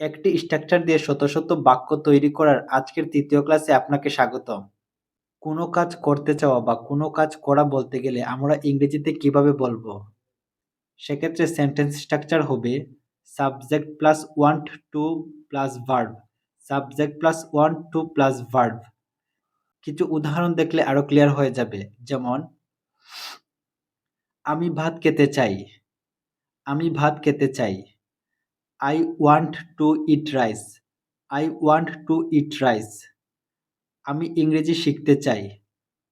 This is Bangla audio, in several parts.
একটি স্ট্রাকচার দিয়ে শত শত বাক্য তৈরি করার আজকের তৃতীয় ক্লাসে আপনাকে স্বাগতম। কোনো কাজ করতে চাওয়া বা কোনো কাজ করা বলতে গেলে আমরা ইংরেজিতে কীভাবে বলব? সেক্ষেত্রে সেন্টেন্স স্ট্রাকচার হবে subject plus one two plus verb subject plus one two plus verb কিছু উদাহরণ দেখলে আরও ক্লিয়ার হয়ে যাবে, যেমন, আমি ভাত খেতে চাই, আমি ভাত খেতে চাই। I want to eat rice I want to eat rice আমি ইংরেজি শিখতে চাই।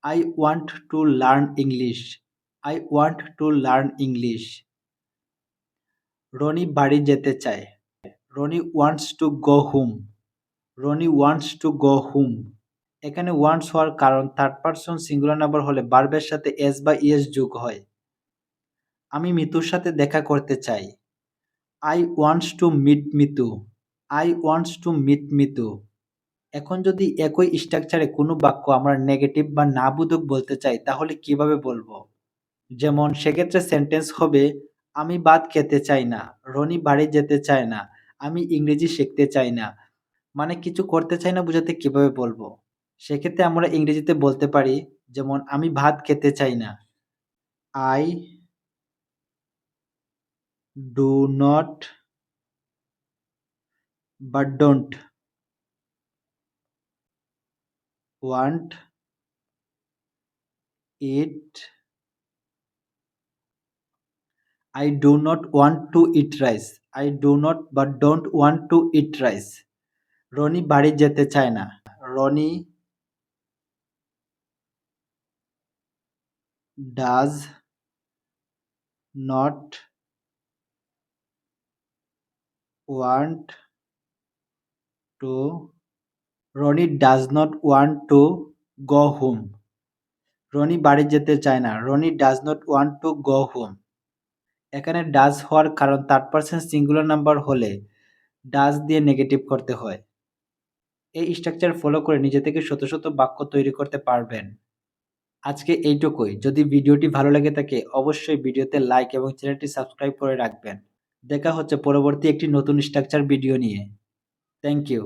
I want to learn English I want to learn English Rony বাড়ি যেতে চায়। Rony wants to go home Rony wants to go home এখানে ওয়ান্টস হওয়ার কারণ থার্ড পারসন সিঙ্গুলার নাম্বার হলে বার্বের সাথে এস বা ইএস যোগ হয়। আমি মিতুর সাথে দেখা করতে চাই। I wants to meet Mitu I wants to meet Mitu এখন যদি একই স্ট্রাকচারে কোনো বাক্য আমরা নেগেটিভ বা না বোধক বলতে চাই, তাহলে কীভাবে বলব? যেমন সেক্ষেত্রে সেন্টেন্স হবে, আমি ভাত খেতে চাই না, রনি বাড়ি যেতে চায় না, আমি ইংরেজি শিখতে চাই না। মানে কিছু করতে চাই না বোঝাতে কীভাবে বলব? সেক্ষেত্রে আমরা ইংরেজিতে বলতে পারি, যেমন, আমি ভাত খেতে চাই না। I do not but don't want it I do not want to eat rice. I do not but don't want to eat rice. Rony বাড়ি যেতে চায় না Rony does not want to Rony does not want to go home Rony বাড়ি যেতে চায় না। Rony does not want to go home এখানে ডাজ হওয়ার কারণ থার্ড পার্সন সিঙ্গুলার নাম্বার হলে ডাজ দিয়ে নেগেটিভ করতে হয়। এই স্ট্রাকচার ফলো করে নিজে থেকে শত শত বাক্য তৈরি করতে পারবেন। আজকে এইটুকুই। যদি ভিডিওটি ভালো লাগে থাকে, অবশ্যই ভিডিওতে লাইক এবং চ্যানেলটি সাবস্ক্রাইব করে রাখবেন। দেখা হচ্ছে পরবর্তী একটি নতুন স্ট্রাকচার ভিডিও নিয়ে। Thank you